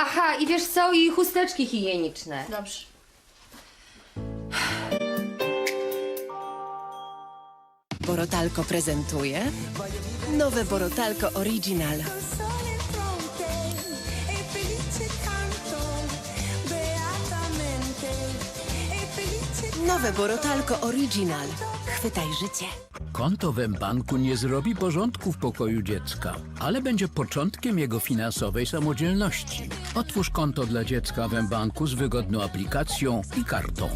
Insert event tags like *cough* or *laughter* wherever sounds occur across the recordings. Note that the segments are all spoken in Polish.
Aha, i wiesz co? I chusteczki higieniczne. Dobrze. Borotalko prezentuje nowe Borotalko Original. Nowe Borotalko Original. Chwytaj życie. Konto w banku nie zrobi porządku w pokoju dziecka, ale będzie początkiem jego finansowej samodzielności. Otwórz konto dla dziecka w banku z wygodną aplikacją i kartą.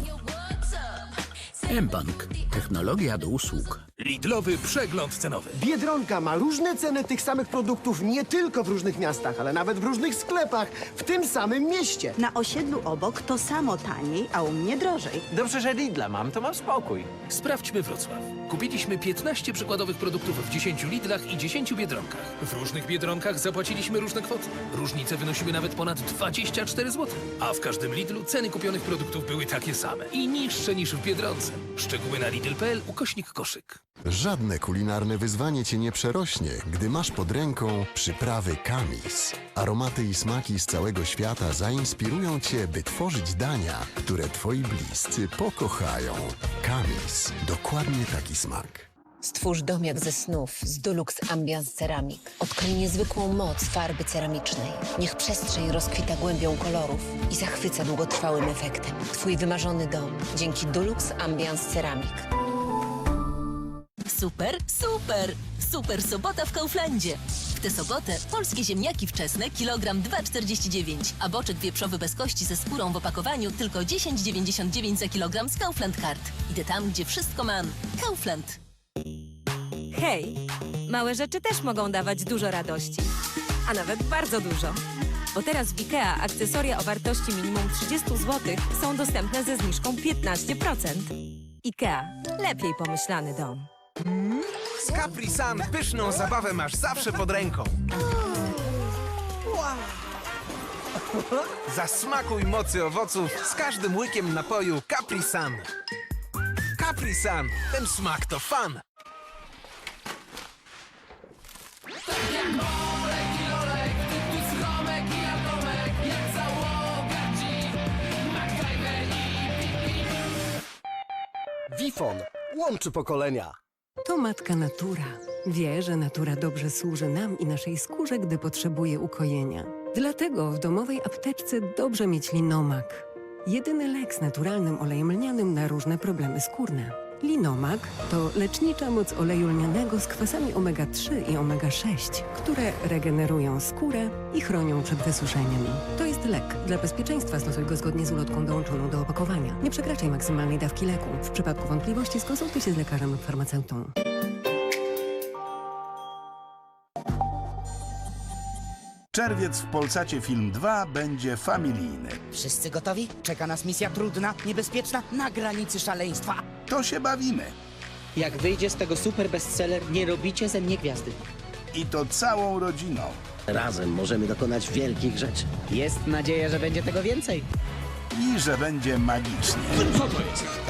mBank. Technologia do usług. Lidlowy przegląd cenowy. Biedronka ma różne ceny tych samych produktów nie tylko w różnych miastach, ale nawet w różnych sklepach w tym samym mieście. Na osiedlu obok to samo taniej, a u mnie drożej. Dobrze, że Lidla mam, to mam spokój. Sprawdźmy Wrocław. Kupiliśmy 15 przykładowych produktów w 10 Lidlach i 10 Biedronkach. W różnych Biedronkach zapłaciliśmy różne kwoty. Różnice wynosiły nawet ponad 24 zł. A w każdym Lidlu ceny kupionych produktów były takie same i niższe niż w Biedronce. Szczegóły na lidl.pl ukośnik koszyk. Żadne kulinarne wyzwanie cię nie przerośnie, gdy masz pod ręką przyprawy Kamis. Aromaty i smaki z całego świata zainspirują cię, by tworzyć dania, które twoi bliscy pokochają. Kamis. Dokładnie taki smak. Stwórz dom jak ze snów z Dulux Ambiance Ceramic. Odkryj niezwykłą moc farby ceramicznej. Niech przestrzeń rozkwita głębią kolorów i zachwyca długotrwałym efektem. Twój wymarzony dom dzięki Dulux Ambiance Ceramic. Super, super! Super sobota w Kauflandzie. W tę sobotę polskie ziemniaki wczesne kilogram 2,49, a boczek wieprzowy bez kości ze skórą w opakowaniu tylko 10,99 za kilogram z Kaufland Card. Idę tam, gdzie wszystko mam. Kaufland. Hej, małe rzeczy też mogą dawać dużo radości, a nawet bardzo dużo. Bo teraz w IKEA akcesoria o wartości minimum 30 zł są dostępne ze zniżką 15%. IKEA. Lepiej pomyślany dom. Z Capri Sun pyszną zabawę masz zawsze pod ręką. Zasmakuj mocy owoców z każdym łykiem napoju Capri Sun. Capri Sun, ten smak to fan. Wifon łączy pokolenia. To matka natura. Wie, że natura dobrze służy nam i naszej skórze, gdy potrzebuje ukojenia. Dlatego w domowej apteczce dobrze mieć linomak. Jedyny lek z naturalnym olejem lnianym na różne problemy skórne. Linomak to lecznicza moc oleju lnianego z kwasami omega-3 i omega-6, które regenerują skórę i chronią przed wysuszeniem. To jest lek. Dla bezpieczeństwa stosuj go zgodnie z ulotką dołączoną do opakowania. Nie przekraczaj maksymalnej dawki leku. W przypadku wątpliwości skonsultuj się z lekarzem lub farmaceutą. Czerwiec w Polsacie Film 2 będzie familijny. Wszyscy gotowi? Czeka nas misja trudna, niebezpieczna, na granicy szaleństwa. To się bawimy. Jak wyjdzie z tego super bestseller, nie robicie ze mnie gwiazdy. I to całą rodziną. Razem możemy dokonać wielkich rzeczy. Jest nadzieja, że będzie tego więcej. I że będzie magicznie.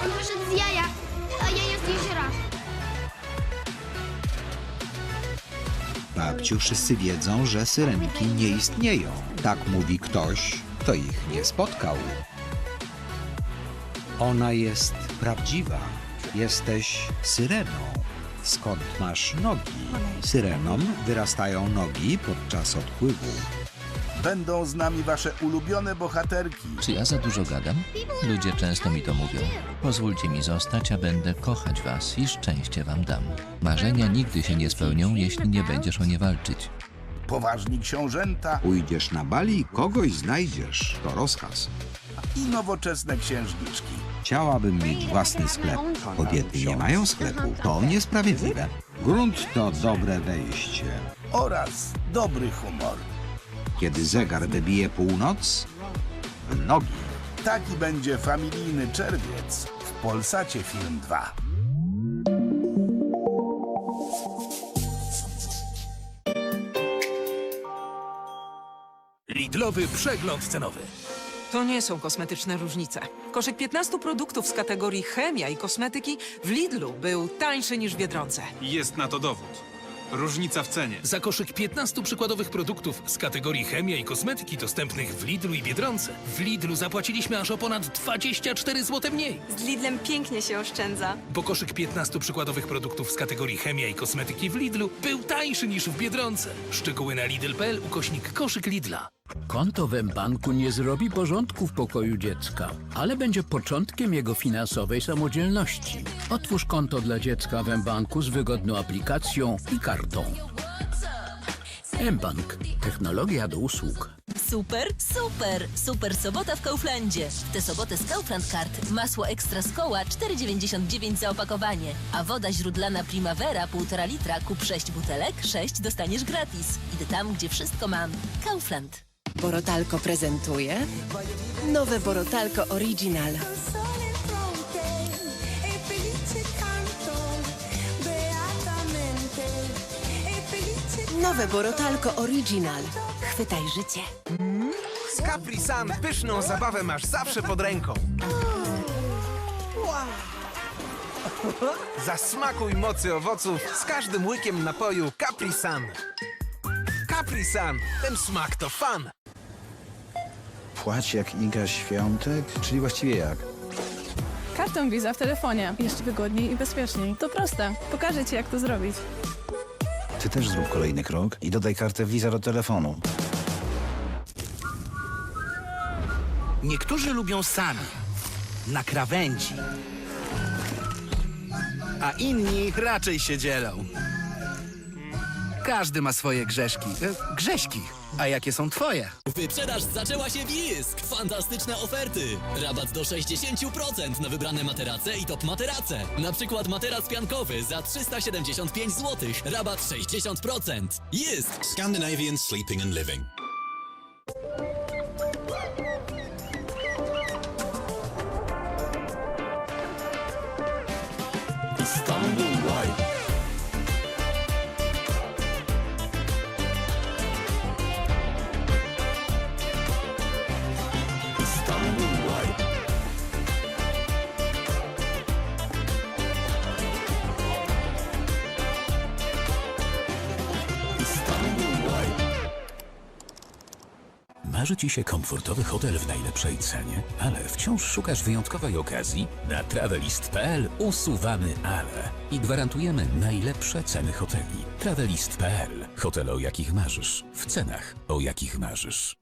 On wyszedł z jaja, a jaja z jeziora. Babciu, wszyscy wiedzą, że syrenki nie istnieją. Tak mówi ktoś, kto ich nie spotkał. Ona jest prawdziwa. Jesteś syreną. Skąd masz nogi? Syrenom wyrastają nogi podczas odpływu. Będą z nami wasze ulubione bohaterki. Czy ja za dużo gadam? Ludzie często mi to mówią. Pozwólcie mi zostać, a będę kochać was i szczęście wam dam. Marzenia nigdy się nie spełnią, jeśli nie będziesz o nie walczyć. Poważni książęta Pójdziesz na bali i kogoś znajdziesz. To rozkaz. i nowoczesne księżniczki. Chciałabym mieć własny sklep. Kobiety nie mają sklepu. To niesprawiedliwe. Grunt to dobre wejście. Oraz dobry humor. Kiedy zegar wybije północ, w nogi. Taki będzie familijny czerwiec w Polsacie Film 2. Lidlowy przegląd cenowy. To nie są kosmetyczne różnice. Koszyk 15 produktów z kategorii chemia i kosmetyki w Lidlu był tańszy niż w Biedronce. Jest na to dowód. Różnica w cenie. Za koszyk 15 przykładowych produktów z kategorii chemia i kosmetyki dostępnych w Lidlu i Biedronce. W Lidlu zapłaciliśmy aż o ponad 24 zł mniej. Z Lidlem pięknie się oszczędza. Bo koszyk 15 przykładowych produktów z kategorii chemia i kosmetyki w Lidlu był tańszy niż w Biedronce. Szczegóły na lidl.pl ukośnik koszyk Lidla. Konto w banku nie zrobi porządku w pokoju dziecka, ale będzie początkiem jego finansowej samodzielności. Otwórz konto dla dziecka w banku z wygodną aplikacją i kartą. mBank. Technologia do usług. Super, super! Super sobota w Kauflandzie. W tę sobotę z Kaufland Card masło ekstra z koła 4,99 za opakowanie, a woda źródlana Primavera 1,5 litra kup 6 butelek, 6 dostaniesz gratis. Idę tam, gdzie wszystko mam. Kaufland. Borotalko prezentuje nowe Borotalko Original. Nowe Borotalko Original. Chwytaj życie. Z Capri Sun pyszną zabawę masz zawsze pod ręką. *laughs* Zasmakuj mocy owoców z każdym łykiem napoju Capri Sun. Capri Sun, ten smak to fan. Płać jak Iga Świątek, czyli właściwie jak? Kartą Visa w telefonie. Jeszcze wygodniej i bezpieczniej. To proste. Pokażę Ci, jak to zrobić. Ty też zrób kolejny krok i dodaj kartę Visa do telefonu. Niektórzy lubią sami, na krawędzi. A inni raczej się dzielą. Każdy ma swoje grzeszki. E, Grześki. A jakie są twoje? Wyprzedaż zaczęła się w Jisk! Fantastyczne oferty! Rabat do 60% na wybrane materace i top materace. Na przykład materac piankowy za 375 zł. Rabat 60%. Jisk! Scandinavian Sleeping and Living. Marzy Ci się komfortowy hotel w najlepszej cenie, ale wciąż szukasz wyjątkowej okazji? Na travelist.pl usuwamy ale i gwarantujemy najlepsze ceny hoteli. Travelist.pl. Hotele, o jakich marzysz, w cenach, o jakich marzysz.